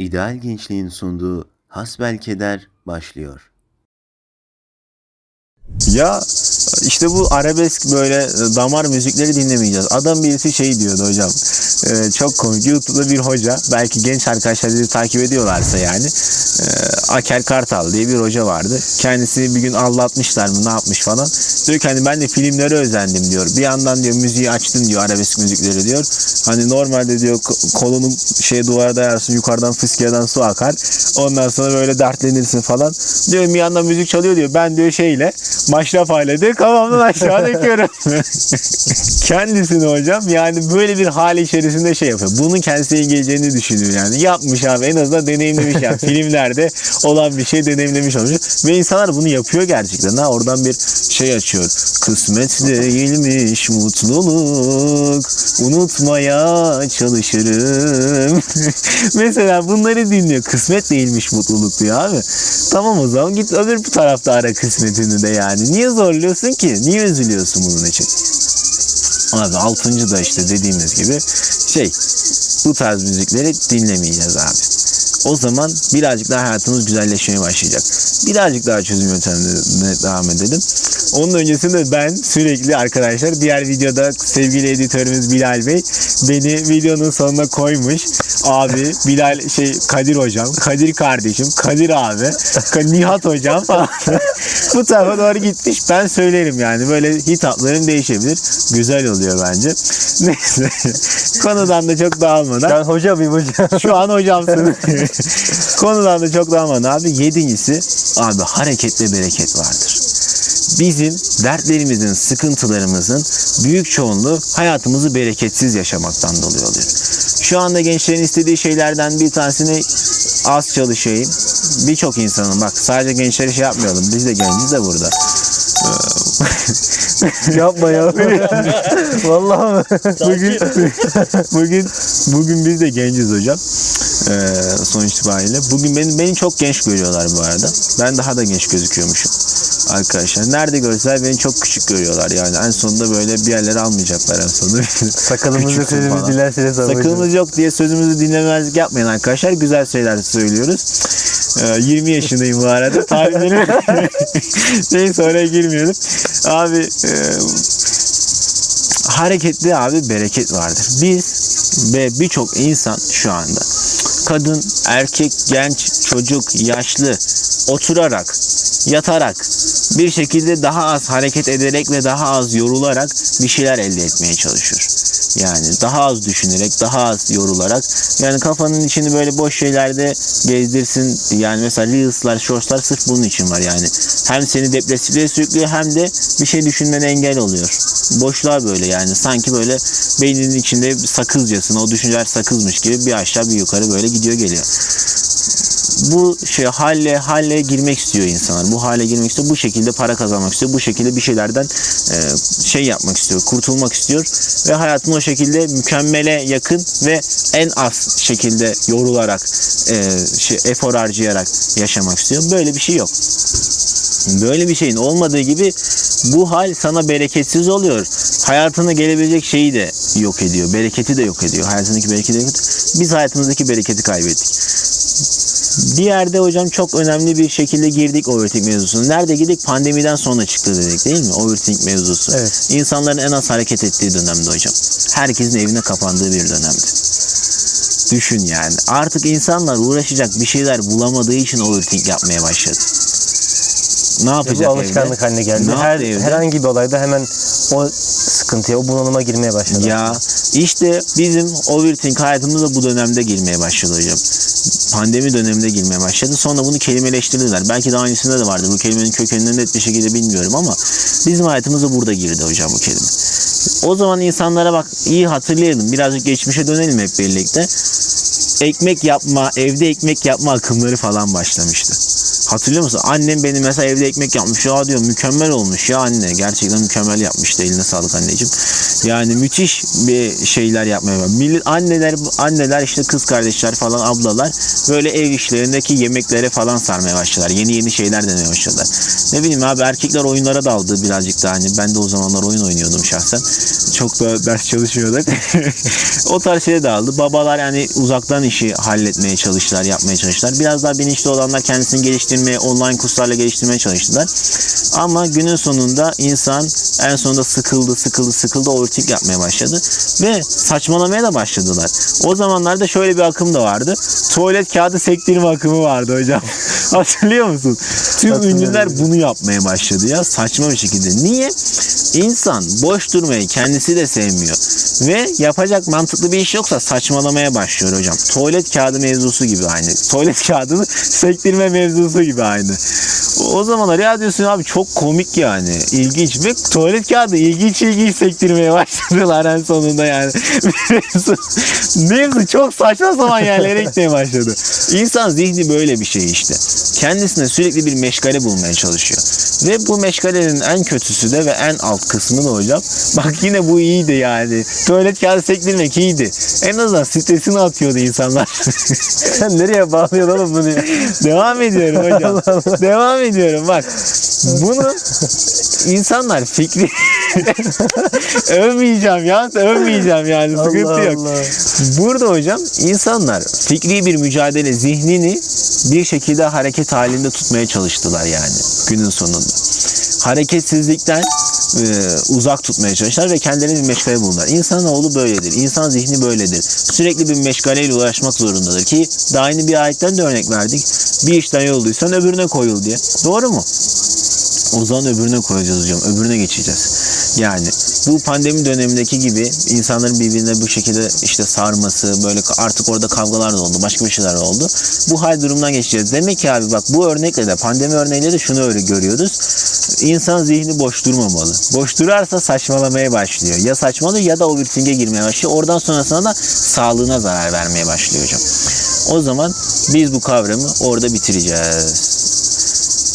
İdeal Gençliğin sunduğu Hasbelkeder başlıyor. Ya işte bu arabesk böyle damar müzikleri dinlemeyeceğiz. Adam birisi şey diyordu hocam. Ee, çok komik. YouTube'da bir hoca. Belki genç arkadaşlar bizi takip ediyorlarsa yani. Ee, Aker Kartal diye bir hoca vardı. Kendisi bir gün aldatmışlar mı ne yapmış falan. Diyor ki hani ben de filmlere özendim diyor. Bir yandan diyor müziği açtım diyor arabesk müzikleri diyor. Hani normalde diyor ko- kolunu şeye duvara dayarsın yukarıdan fıskiyadan su akar. Ondan sonra böyle dertlenirsin falan. Diyor bir yandan müzik çalıyor diyor. Ben diyor şeyle maşraf ailede kafamdan aşağı döküyorum. Kendisini hocam yani böyle bir hal içerisinde şey yapıyor. Bunun kendisine geleceğini düşünüyor yani. Yapmış abi en azından deneyimlemiş yani. Filmlerde olan bir şey deneyimlemiş olmuş. Ve insanlar bunu yapıyor gerçekten. Ha oradan bir şey açıyor. Kısmet değilmiş mutluluk. Unutmaya çalışırım. Mesela bunları dinliyor. Kısmet değilmiş mutluluk diyor abi. Tamam o zaman git öbür tarafta ara kısmetini de yani. Niye zorluyorsun ki? Niye üzülüyorsun bunun için? Abi altıncı da işte dediğimiz gibi şey bu tarz müzikleri dinlemeyeceğiz abi. O zaman birazcık daha hayatımız güzelleşmeye başlayacak. Birazcık daha çözüm yöntemlerine devam edelim. Onun öncesinde ben sürekli arkadaşlar diğer videoda sevgili editörümüz Bilal Bey beni videonun sonuna koymuş. Abi Bilal şey Kadir hocam, Kadir kardeşim, Kadir abi, Nihat hocam falan. Bu tarafa doğru gitmiş. Ben söylerim yani böyle hitaplarım değişebilir. Güzel oluyor bence. Neyse. Konudan da çok dağılmadan. Ben hoca mıyım hocam? Şu an hocamsın. Konudan da çok dağılmadan abi. Yedincisi abi hareketle bereket vardır. Bizim dertlerimizin, sıkıntılarımızın büyük çoğunluğu hayatımızı bereketsiz yaşamaktan dolayı oluyor. Şu anda gençlerin istediği şeylerden bir tanesini az çalışayım. Birçok insanın bak sadece gençleri şey yapmayalım. Biz de genciz de burada. Yapma ya. Vallahi mi? bugün bugün bugün biz de genciz hocam. Ee, sonuç itibariyle. Bugün beni beni çok genç görüyorlar bu arada. Ben daha da genç gözüküyormuşum arkadaşlar. Nerede görseler beni çok küçük görüyorlar yani. En sonunda böyle bir yerlere almayacaklar en sonunda. Sakalımızı Küçüksün sözümüzü dilerseniz Sakalımız yok diye sözümüzü dinlemezlik yapmayın arkadaşlar. Güzel şeyler söylüyoruz. Ee, 20 yaşındayım bu arada. Tarihleri neyse oraya girmeyelim. Abi e, hareketli abi bereket vardır. Biz ve birçok insan şu anda kadın, erkek, genç, çocuk, yaşlı oturarak, yatarak bir şekilde daha az hareket ederek ve daha az yorularak bir şeyler elde etmeye çalışıyor. Yani daha az düşünerek, daha az yorularak yani kafanın içini böyle boş şeylerde gezdirsin. Yani mesela Reels'lar, Shorts'lar sırf bunun için var yani. Hem seni depresifliğe sürüklüyor hem de bir şey düşünmene engel oluyor. Boşluğa böyle yani sanki böyle beyninin içinde sakızcasına o düşünceler sakızmış gibi bir aşağı bir yukarı böyle gidiyor geliyor bu şey halle halle girmek istiyor insanlar. Bu hale girmek istiyor. Bu şekilde para kazanmak istiyor. Bu şekilde bir şeylerden e, şey yapmak istiyor. Kurtulmak istiyor ve hayatını o şekilde mükemmele yakın ve en az şekilde yorularak e, şey, efor harcayarak yaşamak istiyor. Böyle bir şey yok. Böyle bir şeyin olmadığı gibi bu hal sana bereketsiz oluyor. Hayatına gelebilecek şeyi de yok ediyor. Bereketi de yok ediyor. Hayatındaki bereketi de yok ediyor. Biz hayatımızdaki bereketi kaybettik. Bir yerde hocam çok önemli bir şekilde girdik overthink mevzusuna. Nerede girdik? Pandemiden sonra çıktı dedik değil mi? Overthink mevzusu. Evet. İnsanların en az hareket ettiği dönemde hocam. Herkesin evine kapandığı bir dönemdi. Düşün yani. Artık insanlar uğraşacak bir şeyler bulamadığı için overthink yapmaya başladı. Ne yapacak Bu alışkanlık evde? haline geldi. Ne Her, evde? herhangi bir olayda hemen o sıkıntıya, o bunalıma girmeye başladı. Ya işte bizim overthink hayatımıza bu dönemde girmeye başladı hocam. Pandemi döneminde girmeye başladı. Sonra bunu kelimeleştirdiler. Belki daha öncesinde de vardı. Bu kelimenin kökenini net bir şekilde bilmiyorum ama bizim hayatımıza burada girdi hocam bu kelime. O zaman insanlara bak iyi hatırlayalım. Birazcık geçmişe dönelim hep birlikte. Ekmek yapma, evde ekmek yapma akımları falan başlamıştı. Hatırlıyor musun? Annem benim mesela evde ekmek yapmış. Ya diyor mükemmel olmuş ya anne. Gerçekten mükemmel yapmıştı. Eline sağlık anneciğim. Yani müthiş bir şeyler yapmaya. Millet anneler anneler işte kız kardeşler falan ablalar böyle ev işlerindeki yemeklere falan sarmaya başladılar. Yeni yeni şeyler denemeye başladılar. Ne bileyim abi erkekler oyunlara daldı birazcık da hani ben de o zamanlar oyun oynuyordum şahsen. Çok da ders çalışmıyorduk. o tarz şeye daldı. Babalar yani uzaktan işi halletmeye çalıştılar, yapmaya çalıştılar. Biraz daha bilinçli olanlar kendisini geliştirmeye, online kurslarla geliştirmeye çalıştılar. Ama günün sonunda insan en sonunda sıkıldı, sıkıldı, sıkıldı, overthink yapmaya başladı. Ve saçmalamaya da başladılar. O zamanlarda şöyle bir akım da vardı. Tuvalet kağıdı sektirme akımı vardı hocam. Hatırlıyor musun? Tüm ünlüler bunu yapmaya başladı ya saçma bir şekilde. Niye? İnsan boş durmayı kendisi de sevmiyor. Ve yapacak mantıklı bir iş yoksa saçmalamaya başlıyor hocam. Tuvalet kağıdı mevzusu gibi aynı. Tuvalet kağıdını sektirme mevzusu gibi aynı. O zamanlar ya diyorsun abi çok komik yani. İlginç. Ve tuvalet kağıdı ilginç ilginç sektirmeye başladılar en sonunda yani. Mevzu, çok saçma sapan yerlere gitmeye başladı. İnsan zihni böyle bir şey işte. Kendisine sürekli bir meşgale bulmaya çalışıyor. Ve bu meşgalenin en kötüsü de ve en alt kısmı da hocam. Bak yine bu iyiydi yani. Tuvalet kağıdı sektirmek iyiydi. En azından stresini atıyordu insanlar. Sen nereye bağlıyorsun oğlum bunu ya? Devam ediyorum hocam. Devam ediyorum bak. Bunu insanlar fikri övmeyeceğim ya övmeyeceğim yani sıkıntı Allah yok. Allah. Burada hocam insanlar fikri bir mücadele zihnini bir şekilde hareket halinde tutmaya çalıştılar yani günün sonunda. Hareketsizlikten e, uzak tutmaya çalıştılar ve kendilerini bir meşgale buldular. İnsanoğlu böyledir. İnsan zihni böyledir. Sürekli bir meşgaleyle uğraşmak zorundadır ki daha yeni bir ayetten de örnek verdik. Bir işten yolduysan öbürüne koyul diye. Doğru mu? O zaman öbürüne koyacağız hocam. Öbürüne geçeceğiz. Yani bu pandemi dönemindeki gibi insanların birbirine bu şekilde işte sarması, böyle artık orada kavgalar da oldu, başka bir şeyler oldu. Bu hal durumdan geçeceğiz. Demek ki abi bak bu örnekle de pandemi örneğiyle de şunu öyle görüyoruz. İnsan zihni boş durmamalı. Boş durarsa saçmalamaya başlıyor. Ya saçmalıyor ya da o virtinge girmeye başlıyor. Oradan sonrasında da sağlığına zarar vermeye başlıyor hocam. O zaman biz bu kavramı orada bitireceğiz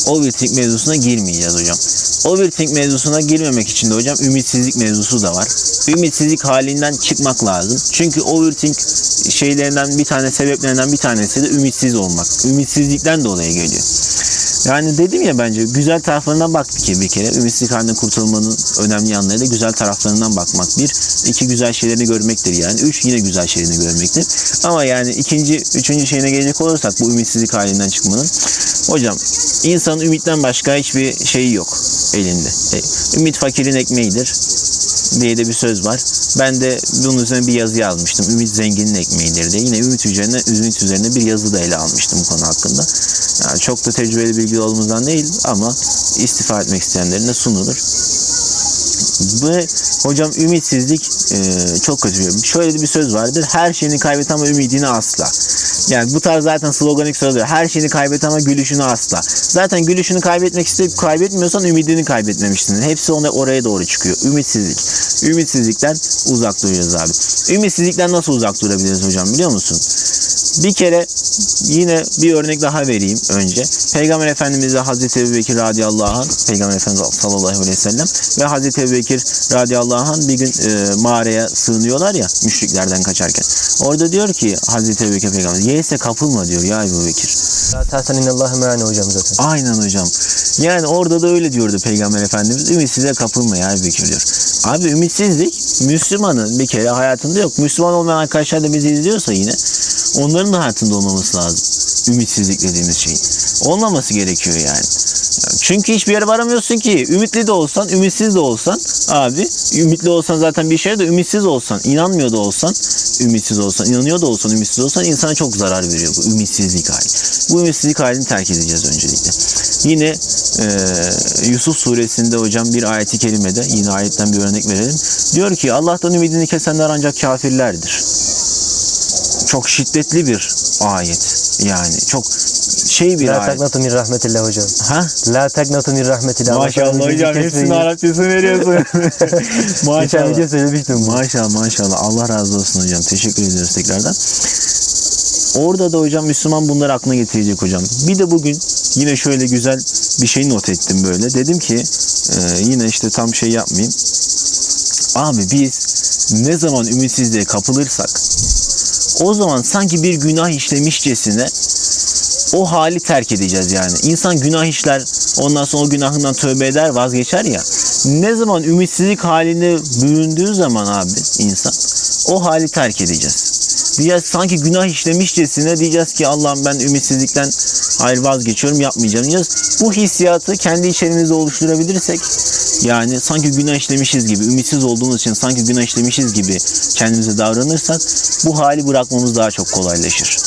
overthink mevzusuna girmeyeceğiz hocam. Overthink mevzusuna girmemek için de hocam ümitsizlik mevzusu da var. Ümitsizlik halinden çıkmak lazım. Çünkü overthink şeylerinden bir tane sebeplerinden bir tanesi de ümitsiz olmak. Ümitsizlikten dolayı geliyor. Yani dedim ya bence güzel taraflarından bak bir kere, bir kere. Ümitsizlik halinden kurtulmanın önemli yanları da güzel taraflarından bakmak. Bir, iki güzel şeylerini görmektir yani. Üç, yine güzel şeylerini görmektir. Ama yani ikinci, üçüncü şeyine gelecek olursak bu ümitsizlik halinden çıkmanın. Hocam insanın ümitten başka hiçbir şeyi yok elinde. E, ümit fakirin ekmeğidir diye de bir söz var. Ben de bunun üzerine bir yazı yazmıştım. Ümit zenginin ekmeğidir diye. Yine ümit üzerine, ümit üzerine bir yazı da ele almıştım bu konu hakkında. Yani çok da tecrübeli bilgi olduğumuzdan değil ama istifa etmek isteyenlerine sunulur. Ve hocam ümitsizlik e, çok kötü bir. Şöyle bir söz vardır. Her şeyini kaybet ama ümidini asla. Yani bu tarz zaten sloganik söylüyor. Her şeyini kaybet ama gülüşünü asla. Zaten gülüşünü kaybetmek isteyip kaybetmiyorsan ümidini kaybetmemişsin. Hepsi ona oraya doğru çıkıyor. Ümitsizlik. Ümitsizlikten uzak duracağız abi. Ümitsizlikten nasıl uzak durabiliriz hocam biliyor musun? Bir kere yine bir örnek daha vereyim önce. Peygamber Efendimiz ve Hazreti Ebu Bekir radıyallahu anh, Peygamber Efendimiz sallallahu aleyhi ve sellem ve Hazreti Ebu Bekir radıyallahu anh bir gün e, mağaraya sığınıyorlar ya müşriklerden kaçarken. Orada diyor ki Hazreti Ebu Bekir Peygamber, yese kapılma diyor ya Ebu Bekir. La tahsen innallâhe me'ane hocam zaten. Aynen hocam. Yani orada da öyle diyordu Peygamber Efendimiz. Ümitsize kapılma ya Bekir diyor. Abi ümitsizlik Müslümanın bir kere hayatında yok. Müslüman olmayan arkadaşlar da bizi izliyorsa yine onların da hayatında olmaması lazım. Ümitsizlik dediğimiz şeyin. Olmaması gerekiyor yani. Çünkü hiçbir yere varamıyorsun ki. Ümitli de olsan, ümitsiz de olsan abi, ümitli olsan zaten bir şeye de ümitsiz olsan, inanmıyor da olsan, ümitsiz olsan, inanıyor da olsan, ümitsiz olsan insana çok zarar veriyor bu ümitsizlik hali. Bu ümitsizlik halini terk edeceğiz öncelikle. Yine e, Yusuf suresinde hocam bir ayeti kerimede yine ayetten bir örnek verelim. Diyor ki Allah'tan ümidini kesenler ancak kafirlerdir. Çok şiddetli bir ayet. Yani çok şey bir La ayet. taknatu min rahmetillah hocam. Ha? La taknatu min rahmetillah. Maşallah hocam kesmeyin. Arapçasını veriyorsun. Geçen maşallah. video söylemiştim. Maşallah maşallah. Allah razı olsun hocam. Teşekkür ediyoruz tekrardan. Orada da hocam Müslüman bunları aklına getirecek hocam. Bir de bugün yine şöyle güzel bir şey not ettim böyle. Dedim ki e, yine işte tam şey yapmayayım. Abi biz ne zaman ümitsizliğe kapılırsak o zaman sanki bir günah işlemişçesine o hali terk edeceğiz yani. İnsan günah işler, ondan sonra o günahından tövbe eder, vazgeçer ya. Ne zaman ümitsizlik haline büründüğü zaman abi insan o hali terk edeceğiz. Diyeceğiz sanki günah işlemişçesine diyeceğiz ki Allah'ım ben ümitsizlikten hayır vazgeçiyorum yapmayacağım diyeceğiz. Bu hissiyatı kendi içerimizde oluşturabilirsek yani sanki günah işlemişiz gibi, ümitsiz olduğumuz için sanki günah işlemişiz gibi kendimize davranırsak bu hali bırakmamız daha çok kolaylaşır.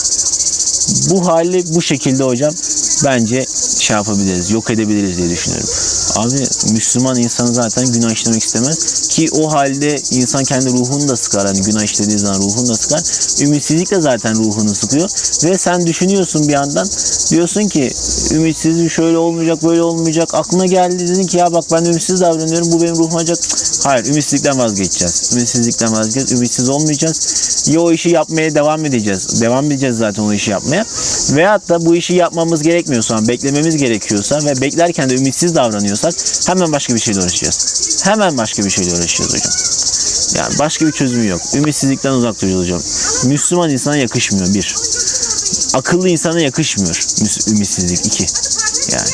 Bu hali bu şekilde hocam bence şey yapabiliriz, yok edebiliriz diye düşünüyorum. Abi Müslüman insanı zaten günah işlemek istemez ki o halde insan kendi ruhunu da sıkar. Hani günah işlediği zaman ruhunu da sıkar. Ümitsizlik de zaten ruhunu sıkıyor ve sen düşünüyorsun bir yandan diyorsun ki ümitsizlik şöyle olmayacak böyle olmayacak aklına geldi dedin ki ya bak ben ümitsiz davranıyorum bu benim ruhuma acak. Hayır ümitsizlikten vazgeçeceğiz. Ümitsizlikten vazgeçeceğiz. Ümitsiz olmayacağız. Ya o işi yapmaya devam edeceğiz. Devam edeceğiz zaten o işi yapmaya. Veyahut da bu işi yapmamız gerekmiyorsa, beklememiz gerekiyorsa ve beklerken de ümitsiz davranıyorsak hemen başka bir şeyle uğraşacağız. Hemen başka bir şeyle uğraşacağız hocam. Yani başka bir çözümü yok. Ümitsizlikten uzak duracağız hocam. Müslüman insana yakışmıyor bir. Akıllı insana yakışmıyor ümitsizlik iki. Yani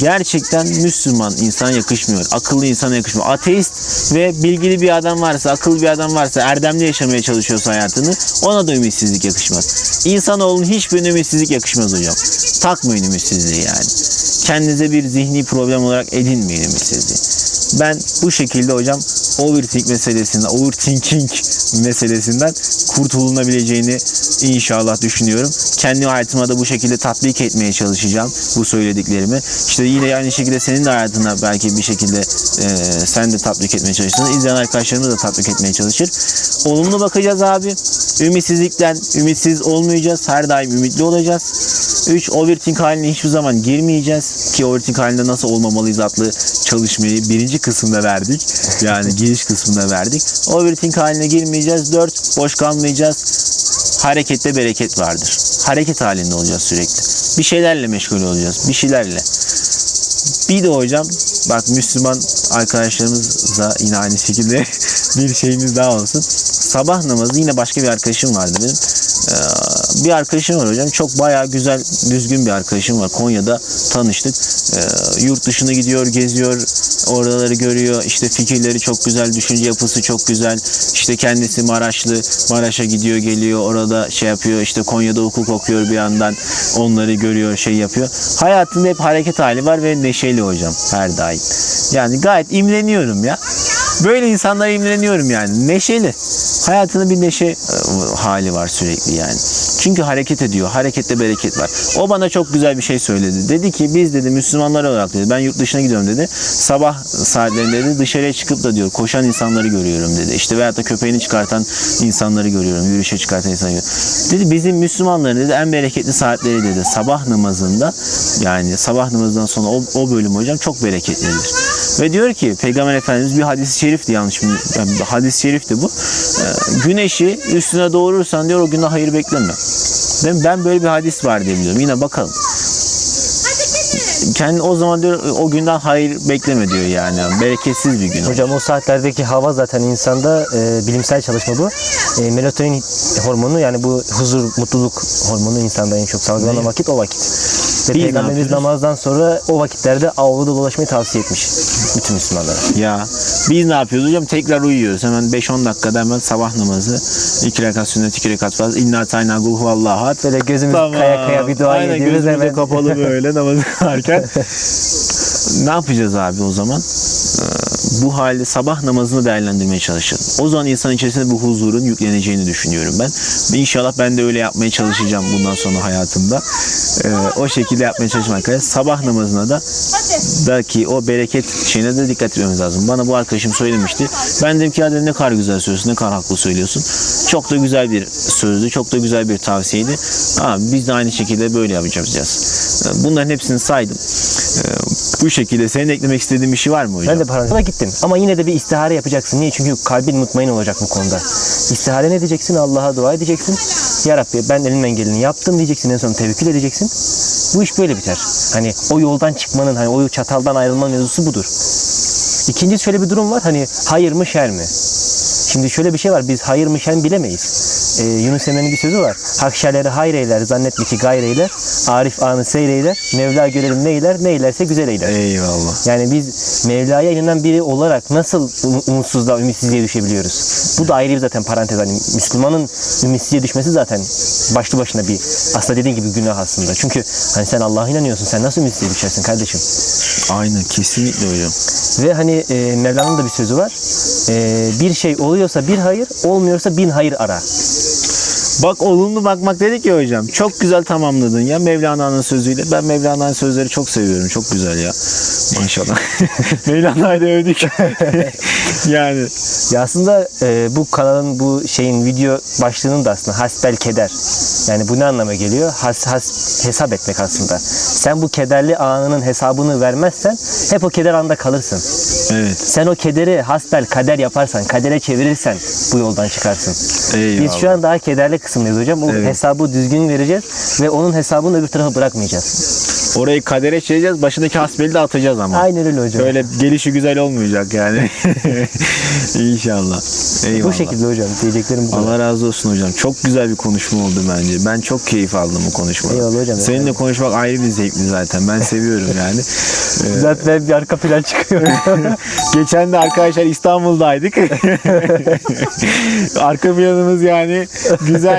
gerçekten Müslüman insana yakışmıyor. Akıllı insana yakışmıyor. Ateist ve bilgili bir adam varsa, akıllı bir adam varsa, erdemli yaşamaya çalışıyorsa hayatını ona da ümitsizlik yakışmaz. İnsanoğlunun hiçbirine ümitsizlik yakışmaz hocam. Takmayın ümitsizliği yani. Kendinize bir zihni problem olarak edinmeyin ümitsizliği. Ben bu şekilde hocam overthink meselesinden, overthinking meselesinden kurtulunabileceğini inşallah düşünüyorum. Kendi hayatıma da bu şekilde tatbik etmeye çalışacağım bu söylediklerimi. İşte yine aynı şekilde senin de hayatına belki bir şekilde e, sen de tatbik etmeye çalışırsın. İzleyen arkadaşlarımız da tatbik etmeye çalışır. Olumlu bakacağız abi. Ümitsizlikten ümitsiz olmayacağız. Her daim ümitli olacağız. 3. Overthink haline hiçbir zaman girmeyeceğiz. Ki overthink halinde nasıl olmamalıyız adlı çalışmayı birinci kısımda verdik. Yani giriş kısmında verdik. Overthink haline girmeyeceğiz. 4. Boş kalmayacağız. Harekette bereket vardır. Hareket halinde olacağız sürekli. Bir şeylerle meşgul olacağız. Bir şeylerle. Bir de hocam bak Müslüman arkadaşlarımızla yine aynı şekilde bir şeyimiz daha olsun. Sabah namazı yine başka bir arkadaşım vardı benim. Ee, bir arkadaşım var hocam. Çok bayağı güzel, düzgün bir arkadaşım var. Konya'da tanıştık. Ee, yurt dışına gidiyor, geziyor. Oraları görüyor. İşte fikirleri çok güzel, düşünce yapısı çok güzel. İşte kendisi Maraşlı. Maraş'a gidiyor, geliyor. Orada şey yapıyor. İşte Konya'da hukuk okuyor bir yandan. Onları görüyor, şey yapıyor. Hayatında hep hareket hali var ve neşeli hocam her daim. Yani gayet imreniyorum ya. Böyle insanlara imreniyorum yani. Neşeli. Hayatında bir neşe e, hali var sürekli yani. Çünkü hareket ediyor. Harekette bereket var. O bana çok güzel bir şey söyledi. Dedi ki biz dedi Müslümanlar olarak dedi ben yurt dışına gidiyorum dedi. Sabah saatlerinde dedi dışarıya çıkıp da diyor koşan insanları görüyorum dedi. İşte veyahut da köpeğini çıkartan insanları görüyorum. Yürüyüşe çıkartan insanları görüyorum. Dedi bizim Müslümanların dedi en bereketli saatleri dedi. Sabah namazında yani sabah namazından sonra o, o bölüm hocam çok bereketlidir. Ve diyor ki Peygamber Efendimiz bir hadis-i şerifti yanlış mı? Yani hadis-i şerifti bu. Ee, güneşi üstüne doğurursan diyor o günde hayır bekleme. Ben, ben böyle bir hadis var diye biliyorum. Yine bakalım. Kendi o zaman diyor o günden hayır bekleme diyor yani. Bereketsiz bir gün. Hocam o saatlerdeki hava zaten insanda e, bilimsel çalışma bu. E, melatonin hormonu yani bu huzur, mutluluk hormonu insanda en çok salgılanan vakit o vakit. Ve ne Peygamberimiz namazdan sonra o vakitlerde avluda dolaşmayı tavsiye etmiş bütün Müslümanlara. Ya biz ne yapıyoruz hocam? Tekrar uyuyoruz. Hemen 5-10 dakikada hemen sabah namazı. 2 rekat sünnet, 2 rekat farz. İnna tayna gul huvallahu ahad. Böyle gözümüz kaya kaya bir dua Aynen, ediyoruz gözümüz hemen. kapalı böyle namazı kılarken. ne yapacağız abi o zaman? Ee, Bu halde sabah namazını değerlendirmeye çalışalım. O zaman insan içerisinde bu huzurun yükleneceğini düşünüyorum ben. Ve İnşallah ben de öyle yapmaya çalışacağım bundan sonra hayatımda. Ee, o şekilde yapmaya çalışmak arkadaşlar. Sabah namazına da daki o bereket şeyine de dikkat etmemiz lazım. Bana bu arkadaşım söylemişti. Ben dedim ki ya ne kadar güzel söylüyorsun, ne kadar haklı söylüyorsun. Çok da güzel bir sözdü, çok da güzel bir tavsiyeydi. Ha, biz de aynı şekilde böyle yapacağız. Ee, Bunların hepsini saydım. Ee, Bu şekilde senin eklemek istediğin bir şey var mı hocam? Ben de parantezine gittim. Ama yine de bir istihare yapacaksın. Niye? Çünkü kalbin mutmain olacak bu konuda. İstihare ne diyeceksin? Allah'a dua edeceksin. Ya Rabbi ben elimden geleni yaptım diyeceksin. En son tevekkül edeceksin. Bu iş böyle biter. Hani o yoldan çıkmanın, hani o çataldan ayrılma mevzusu budur. İkincisi şöyle bir durum var. Hani hayır mı şer mi? Şimdi şöyle bir şey var. Biz hayır mı şer mi bilemeyiz. Ee, Yunus Emre'nin bir sözü var. Hak şerleri hayır eyler, zannetme ki gayr eyler. Arif anı seyreyler. Mevla görelim neyler, neylerse güzel eyler. Eyvallah. Yani biz Mevla'ya inanan biri olarak nasıl um- umutsuzluğa, ümitsizliğe düşebiliyoruz? Bu da ayrı bir zaten parantez. Hani Müslümanın ümitsizliğe düşmesi zaten başlı başına bir aslında dediğin gibi günah aslında. Çünkü hani sen Allah'a inanıyorsun. Sen nasıl ümitsizliğe düşersin kardeşim? Aynen kesinlikle hocam. Ve hani e, Mevla'nın da bir sözü var. E, bir şey oluyorsa bir hayır, olmuyorsa bin hayır ara. Thank you. Bak olumlu bakmak dedik ya hocam. Çok güzel tamamladın ya Mevlana'nın sözüyle. Ben Mevlana'nın sözleri çok seviyorum. Çok güzel ya. Maşallah. Mevlana'yı da övdük. yani Ya aslında e, bu kanalın bu şeyin video başlığının da aslında hasbel keder. Yani bu ne anlama geliyor? Has, has hesap etmek aslında. Sen bu kederli anının hesabını vermezsen hep o keder anda kalırsın. evet. Sen o kederi hasbel kader yaparsan, kadere çevirirsen bu yoldan çıkarsın. Eyvallah. Biz şu an daha kederli kısımdayız hocam. O Evet. hesabı düzgün vereceğiz ve onun hesabını öbür tarafa bırakmayacağız. Orayı kadere çevireceğiz. Başındaki hasbeli de atacağız ama. Aynen öyle hocam. Öyle gelişi güzel olmayacak yani. İnşallah. Eyvallah. Bu şekilde hocam. Diyeceklerim bu kadar. Allah razı olsun hocam. Çok güzel bir konuşma oldu bence. Ben çok keyif aldım bu konuşmadan. Eyvallah hocam. Seninle konuşmak ayrı bir zevkli zaten. Ben seviyorum yani. Ee, Zaten bir arka plan çıkıyor. Geçen de arkadaşlar İstanbul'daydık. Arka planımız yani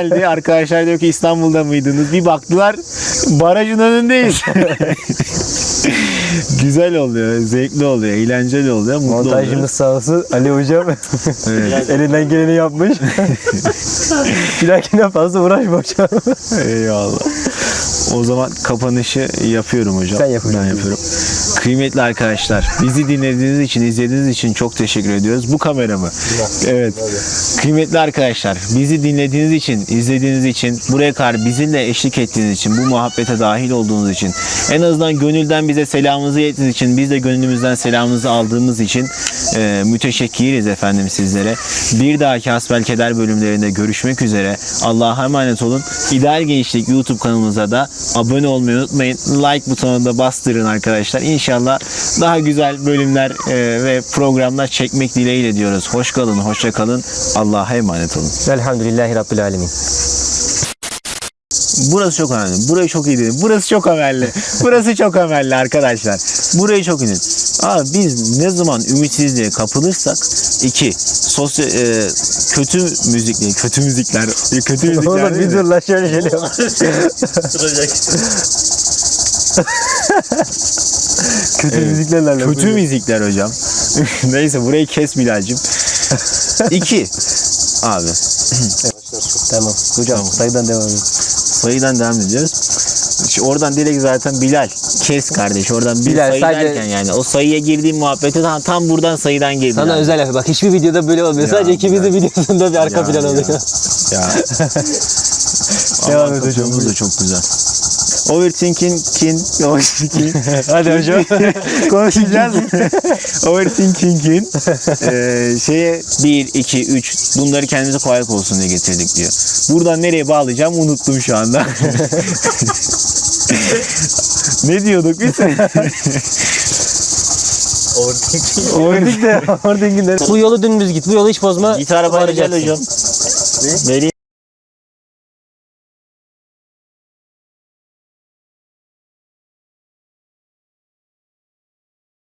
güzeldi. Arkadaşlar diyor ki İstanbul'da mıydınız? Bir baktılar barajın önündeyiz. Güzel oluyor, zevkli oluyor, eğlenceli oluyor, mutlu oluyor. Montajımız sağ olsun Ali hocam. Evet. Elinden geleni yapmış. bir dahakine fazla uğraşma hocam. Eyvallah. O zaman kapanışı yapıyorum hocam. Sen yap hocam. Ben yapıyorum. Kıymetli arkadaşlar, bizi dinlediğiniz için, izlediğiniz için çok teşekkür ediyoruz. Bu kamera mı? Evet. Kıymetli arkadaşlar, bizi dinlediğiniz için, izlediğiniz için, buraya kadar bizimle eşlik ettiğiniz için, bu muhabbete dahil olduğunuz için, en azından gönülden bize selamınızı ettiğiniz için, biz de gönlümüzden selamınızı aldığımız için e, müteşekkiriz efendim sizlere. Bir dahaki Hasbelkeder bölümlerinde görüşmek üzere. Allah'a emanet olun. İdeal Gençlik YouTube kanalımıza da abone olmayı unutmayın. Like butonuna da bastırın arkadaşlar. İnşallah daha güzel bölümler e, ve programlar çekmek dileğiyle diyoruz. Hoş kalın, hoşça kalın. Allah'a emanet olun. Velhamdülillahi Rabbil Alemin. Burası çok önemli. Burayı çok iyi dinleyin. Burası çok önemli. Burası çok önemli arkadaşlar. Burayı çok iyi. Abi biz ne zaman ümitsizliğe kapılırsak iki sosyal e, kötü müzikler, kötü müzikler, kötü müzikler Oğlum bir dur lan şöyle şöyle. Kötü Evet. müziklerle Kötü müzikler hocam. Neyse burayı kes Bilal'cim. İki. Abi Tamam. Hocam Tamam. sayıdan devam edin. sayıdan devam ediyoruz. Şu Oradan direkt zaten Bilal kes kardeş. Oradan bir Bilal, sayı sadece- derken yani o sayıya girdiğim muhabbeti tam, tam buradan sayıdan gir Sana Bilal. özel yapı. Bak hiçbir videoda böyle olmuyor. Ya, Sadece ikimizin ya. videosunda bir arka Ya, plan ya. oluyor. Ya. Devam Aman et hocam, da çok güzel. Overthinking kin, overthinking. Hadi hocam. Konuşacağız. Overthinking'in eee şeye 1, 2, 3 bunları kendimize kolaylık olsun diye getirdik diyor. Buradan nereye bağlayacağım unuttum şu anda. ne diyorduk biz? Overthinking de. Overthink'in de. Bu yolu dümdüz git. Bu yolu hiç bozma. Git arabaya gel hocam. Vereyim.